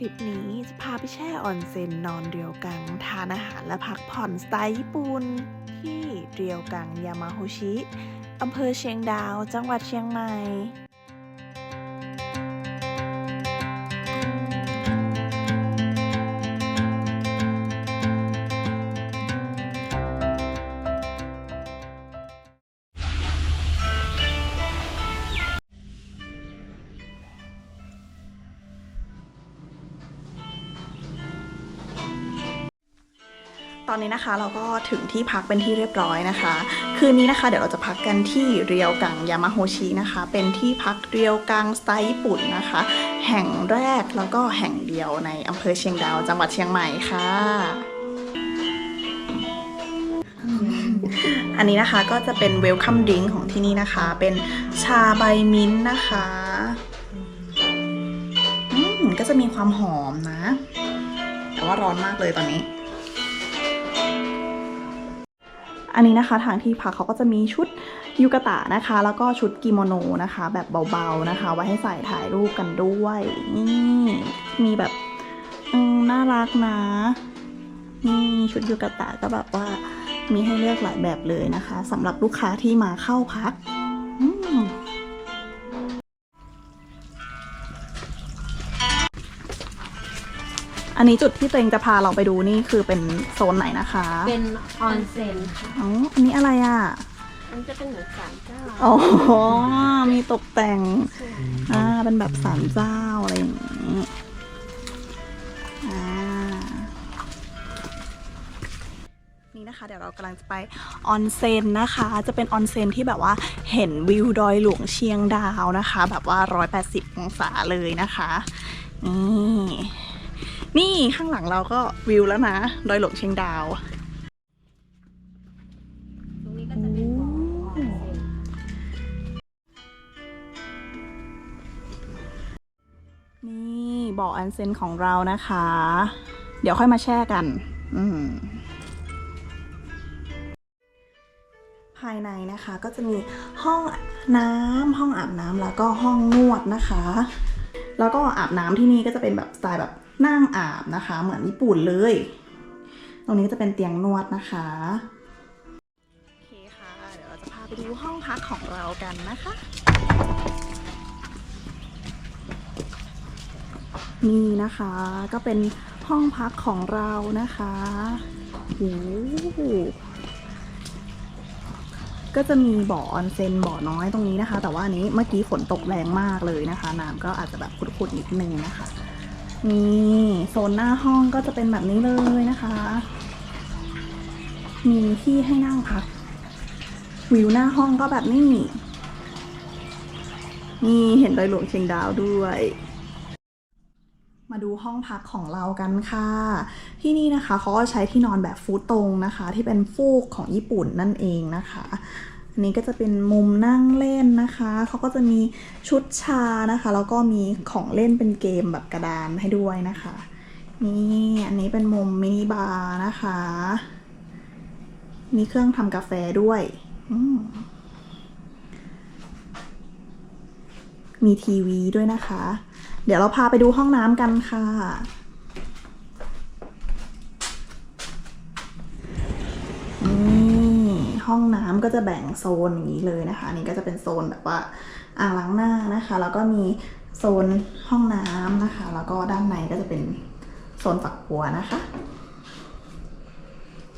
ทริปนี้จะพาไปแช่ออนเซ็นนอนเรียวกัง ทานอาหารและพักผ่อนสไตล์ญี่ปุ่น ที่เรียวกังยามาโฮชิ อำเภอเชียงดาว จังหวัดเชียงใหม่ ตอนนี้นะคะเราก็ถึงที่พักเป็นที่เรียบร้อยนะคะ คืนนี้นะคะเดี๋ยวเราจะพักกันที่เรียวกังยามาโฮชินะคะ เป็นที่พักเรียวกังสไตล์ญี่ปุ่นนะคะ แห่งแรกแล้วก็แห่งเดียวในอำเภอเชียงดาวจังหวัดเชียงใหม่ค่ะ อันนี้นะคะก็จะเป็นเวลคัมดิงของที่นี่นะคะ เป็นชาใบมิ้นท์นะคะอืมก็จะมีความหอมนะ แต่ว่าร้อนมากเลยตอนนี้ อันนี้นะคะทางที่พักเขาก็จะมีชุดยูกะตะนะคะ แล้วก็ชุดกิโมโนนะคะ แบบเบาๆนะคะ ไว้ให้ใส่ถ่ายรูปกันด้วยนี่มีแบบน่ารักนะนี่ชุดยูกะตะก็แบบว่ามีให้เลือกหลายแบบเลยนะคะสำหรับลูกค้าที่มาเข้าพัก อันนี้จุดที่ตัวเองจะพาเราไปดูนี่คือเป็นโซนไหนนะคะเป็นออนเซ็นค่ะอ๋ออันนี้อะไรอะ มันจะเป็นเหมือนสารเจ้าอ๋อ มีตกแต่ง อ่า เป็นแบบสารเจ้าอะไรอย่างนี้ อ่า นี่นะคะ เดี๋ยวเรากำลังจะไปออนเซ็นนะคะ จะเป็นออนเซ็นที่แบบว่าเห็นวิวดอยหลวงเชียงดาวนะคะ แบบว่า 180 องศาเลยนะคะ นี่ นี่ข้างหลังเราก็วิวแล้วนะดอยหลวงเชียงดาวตรงนี้ก็จะมีนี่บ่ออันเซนของเรานะคะ เดี๋ยวค่อยมาแช่กัน อืมภายในนะคะก็จะมีห้องน้ำห้องอาบน้ำแล้วก็ห้องนวดนะคะ แล้วก็อาบน้ำที่นี่ก็จะเป็นแบบสไตล์แบบ นั่งอาบนะคะ เหมือนญี่ปุ่นเลย ตรงนี้ก็จะเป็นเตียงนวดนะคะโอเคค่ะเดี๋ยวเราจะพาไปดูห้องพักของเรากันนะคะนี่นะคะก็เป็นห้องพักของเรานะคะโอ้โหก็จะมีบ่อออนเซนบ่อน้อยตรงนี้นะคะ แต่ว่านนี้เมื่อกี้ฝนตกแรงมากเลยนะคะ น้ำก็อาจจะแบบขุดๆนิดนึงนะคะ นี่โซนหน้าห้องก็จะเป็นแบบนี้เลยนะคะ มีที่ให้นั่งพักวิวหน้าห้องก็แบบนี้ นี่เห็นดอยหลวงเชียงดาวด้วยมาดูห้องพักของเรากันค่ะ ที่นี่นะคะเขาก็ใช้ที่นอนแบบฟูตรงนะคะ ที่เป็นฟูกของญี่ปุ่นนั่นเองนะคะ อันนี้ก็จะเป็นมุมนั่งเล่นนะคะ เขาก็จะมีชุดชานะคะ แล้วก็มีของเล่นเป็นเกมแบบกระดานให้ด้วยนะคะ นี่อันนี้เป็นมุมมินิบาร์นะคะ มีเครื่องทำกาแฟด้วยมีทีวีด้วยนะคะ เดี๋ยวเราพาไปดูห้องน้ำกันค่ะ นี่ห้ องน้ำก็จะแบ่งโซนอย่างนี้เลยนะคะนนี่ก็จะเป็นโซนแบบว่าอ่างล้างหน้านะคะ แล้วก็มีโซนห้องน้ำนะคะ แล้วก็ด้านในก็จะเป็นโซนฝักบัวนะคะ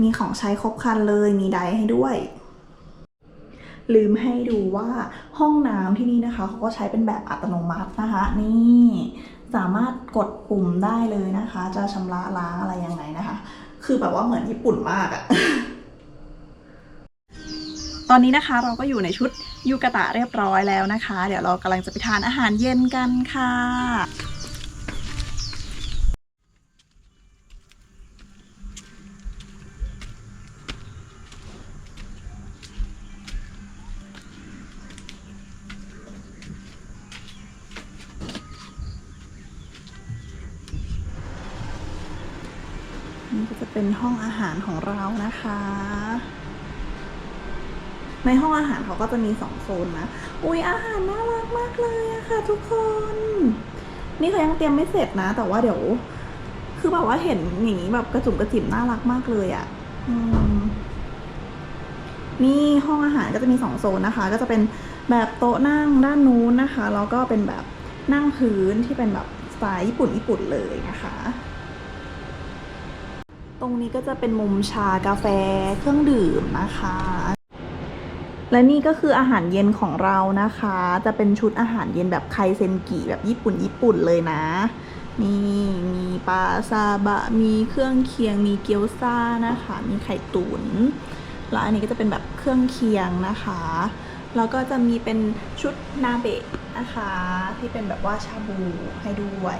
มีของใช้ครบครันเลยมีไดร์ให้ด้วย ลืมให้ดูว่าห้องน้ำที่นี่นะคะเขาก็ใช้เป็นแบบอัตโนมัตินะคะ นี่สามารถกดปุ่มได้เลยนะคะ จะชำระล้างอะไรยังไงนะคะ คือแบบว่าเหมือนญี่ปุ่นมากอะ ตอนนี้นะคะเราก็อยู่ในชุดยูกะตะเรียบร้อยแล้วนะคะ เดี๋ยวเรากำลังจะไปทานอาหารเย็นกันค่ะ นี่ก็จะเป็นห้องอาหารของเรานะคะ ในห้องอาหารเขาก็จะมีสองโซนนะ อุ้ยอาหารน่ารักมากเลยอะค่ะ ทุกคน นี่เขายังเตรียมไม่เสร็จนะ แต่ว่าเดี๋ยว คือแบบว่าเห็นอย่างนี้แบบกระจุ่มกระจิ๋มน่ารักมากเลยอะ่ะอืมนี่ห้องอาหารก็จะมีสองโซนนะคะ ก็จะเป็นแบบโต๊ะนั่งด้านนู้นนะคะ แล้วก็เป็นแบบนั่งพื้นที่เป็นแบบสไตล์ญี่ปุ่นญี่ปุ่นเลยนะคะ ตรงนี้ก็จะเป็นมุมชากาแฟเครื่องดื่มนะคะ และนี่ก็คืออาหารเย็นของเรานะคะ จะเป็นชุดอาหารเย็นแบบไคเซนกิแบบญี่ปุ่นญี่ปุ่นเลยนะ นี่มีปลาซาบะ มีเครื่องเคียง มีเกี๊ยวซ่านะคะ มีไข่ตุนแล้วอันนี้ก็จะเป็นแบบเครื่องเคียงนะคะ แล้วก็จะมีเป็นชุดนาเบะนะคะ ที่เป็นแบบว่าชาบูให้ด้วย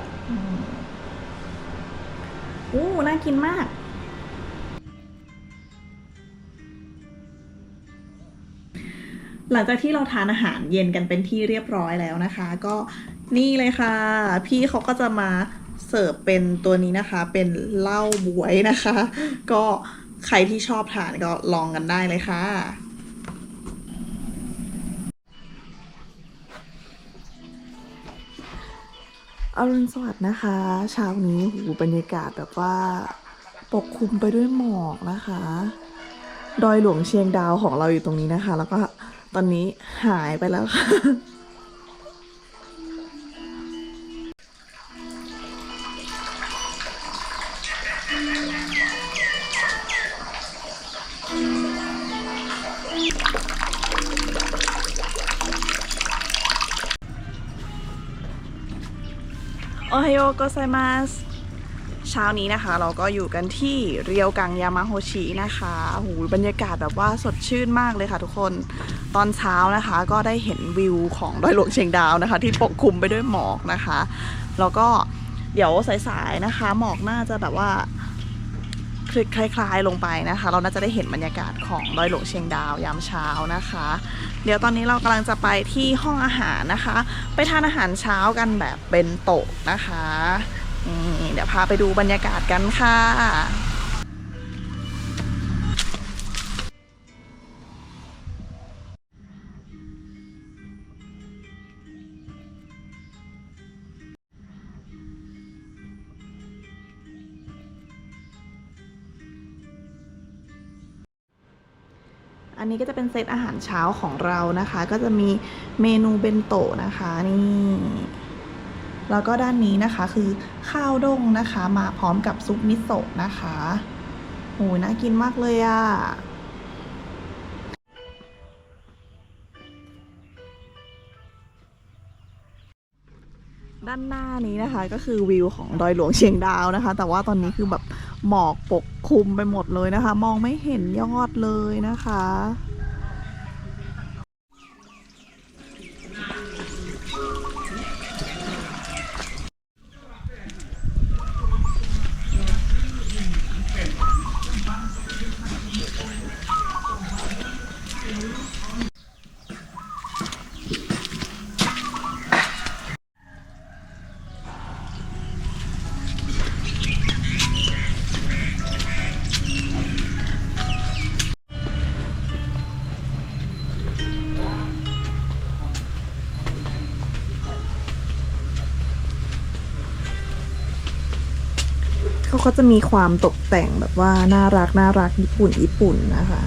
อู้น่ากินมาก หลังจากที่เราทานอาหารเย็นกันเป็นที่เรียบร้อยแล้วนะคะ ก็นี่เลยค่ะ พี่เขาก็จะมาเสิร์ฟเป็นตัวนี้นะคะ เป็นเหล้าบวยนะคะ ก็ใครที่ชอบทานก็ลองกันได้เลยค่ะอรุณสวัสดิ์นะคะ เช้านี้หูบรรยากาศแบบว่าปกคลุมไปด้วยหมอกนะคะ ดอยหลวงเชียงดาวของเราอยู่ตรงนี้นะคะ แล้วก็ ตอนนี้หายไปแล้วค่ะโอไฮโอโกไซมัส เช้านี้นะคะ เราก็อยู่กันที่เรียวกังยามาโฮชินะคะหูบรรยากาศแบบว่าสดชื่นมากเลยค่ะทุกคนตอนเช้านะคะก็ได้เห็นวิวของดอยหลวงเชียงดาวนะคะ ที่ปกคลุมไปด้วยหมอกนะคะแล้วก็เดี๋ยวสายๆนะคะ หมอกน่าจะแบบว่าคลายๆลงไปนะคะ เราน่าจะได้เห็นบรรยากาศของดอยหลวงเชียงดาวยามเช้านะคะ เดี๋ยวตอนนี้เรากำลังจะไปที่ห้องอาหารนะคะ ไปทานอาหารเช้ากันแบบเป็นโต๊ะนะคะนี่ เดี๋ยวพาไปดูบรรยากาศกันค่ะอันนี้ก็จะเป็นเซตอาหารเช้าของเรานะคะ ก็จะมีเมนูเบนโตะนะคะนี่ แล้วก็ด้านนี้นะคะคือข้าวด้งนะคะ มาพร้อมกับซุปมิโซะนะคะโหน่ากินมากเลยอะ่ะด้านหน้านี้นะคะก็คือวิวของดอยหลวงเชียงดาวนะคะ แต่ว่าตอนนี้คือแบบหมอกปกคลุมไปหมดเลยนะคะ มองไม่เห็นยอดเลยนะคะ เขาก็จะมีความตกแต่งแบบว่าน่ารักน่ารักญี่ปุ่นญี่ปุ่นนะคะ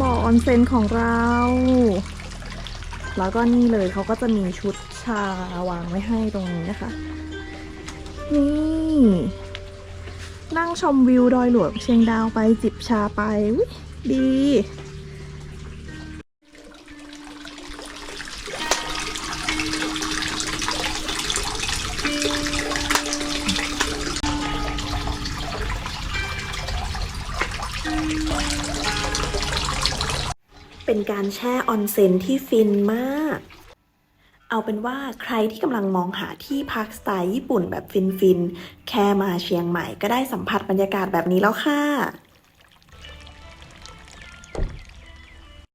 บ่อออนเซ็นของเรา แล้วก็นี่เลยเขาก็จะมีชุดชาวางไว้ให้ตรงนี้นะคะ นี่ นั่งชมวิวดอยหลวงเชียงดาวไปจิบชาไปดี เป็นการแช่ออนเซ็นที่ฟินมาก เอาเป็นว่าใครที่กำลังมองหาที่พักสไตล์ญี่ปุ่นแบบฟินๆ แค่มาเชียงใหม่ก็ได้สัมผัสบรรยากาศแบบนี้แล้วค่ะ